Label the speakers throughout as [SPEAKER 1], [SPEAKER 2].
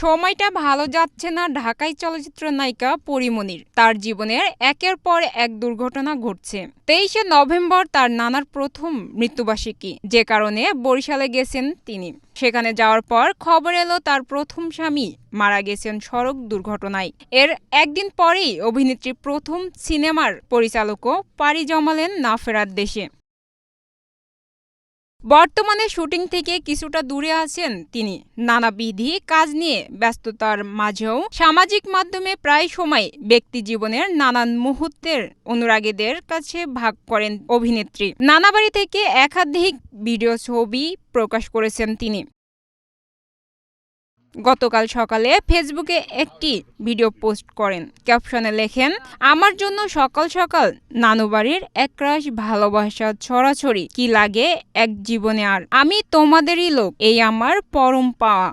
[SPEAKER 1] সময়টা ভালো যাচ্ছে না ঢাকাই চলচ্চিত্র নায়িকা পরিমণির তার জীবনের একের পর এক দুর্ঘটনা ঘটছে। তেইশে নভেম্বর তার নানার প্রথম মৃত্যুবার্ষিকী, যে কারণে বরিশালে গেছেন তিনি। সেখানে যাওয়ার পর খবর এলো তার প্রথম স্বামী মারা গেছেন সড়ক দুর্ঘটনায়। এর একদিন পরেই অভিনেত্রী প্রথম সিনেমার পরিচালকও পাড়ি জমালেন না ফেরার দেশে বর্তমানে শুটিং থেকে কিছুটা দূরে আছেন তিনি। নানাবিধি কাজ নিয়ে ব্যস্ততার মাঝেও সামাজিক মাধ্যমে প্রায় সময় ব্যক্তি জীবনের নানান মুহূর্তের অনুরাগীদের কাছে ভাগ করেন অভিনেত্রী। নানাবাড়ি থেকে একাধিক ভিডিও ছবি প্রকাশ করেছেন তিনি। গতকাল সকালে ফেসবুকে একটি ভিডিও পোস্ট করেন। ক্যাপশনে লেখেন, আমার জন্য সকাল সকাল নানুবাড়ির একরাশ ভালোবাসা ছড়াছড়ি। কি লাগে এক জীবনে আর? আমি তোমাদেরই লোক, এই আমার পরম পাওয়া।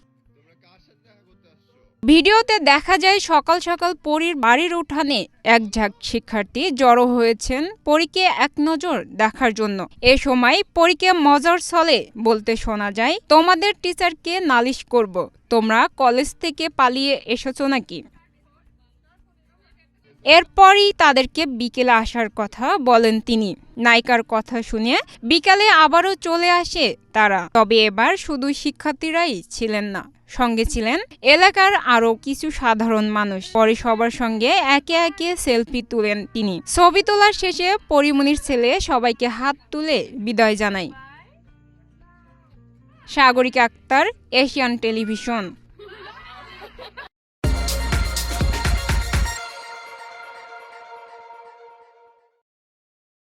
[SPEAKER 1] ভিডিওতে দেখা যায় সকাল সকাল পরীর বাড়ির উঠানে এক ঝাঁক শিক্ষার্থী জড়ো হয়েছেন পরীকে এক নজর দেখার জন্য। এ সময় পরীকে মজার ছলে বলতে শোনা যায়, তোমাদের টিচারকে নালিশ করব। তোমরা কলেজ থেকে পালিয়ে এসেছ নাকি? এরপরই তাদেরকে বিকেলে আসার কথা বলেন তিনি। নায়িকার কথা শুনে বিকালে আবারও চলে আসে তারা। তবে এবার শুধু শিক্ষার্থীরাই ছিলেন না, সঙ্গে ছিলেন এলাকার আরও কিছু সাধারণ মানুষ। পরে সবার সঙ্গে একে একে সেলফি তুলেন তিনি। ছবি তোলার শেষে পরিমণির ছেলে সবাইকে হাত তুলে বিদায় জানায়। Sagarika Akter, Asian television.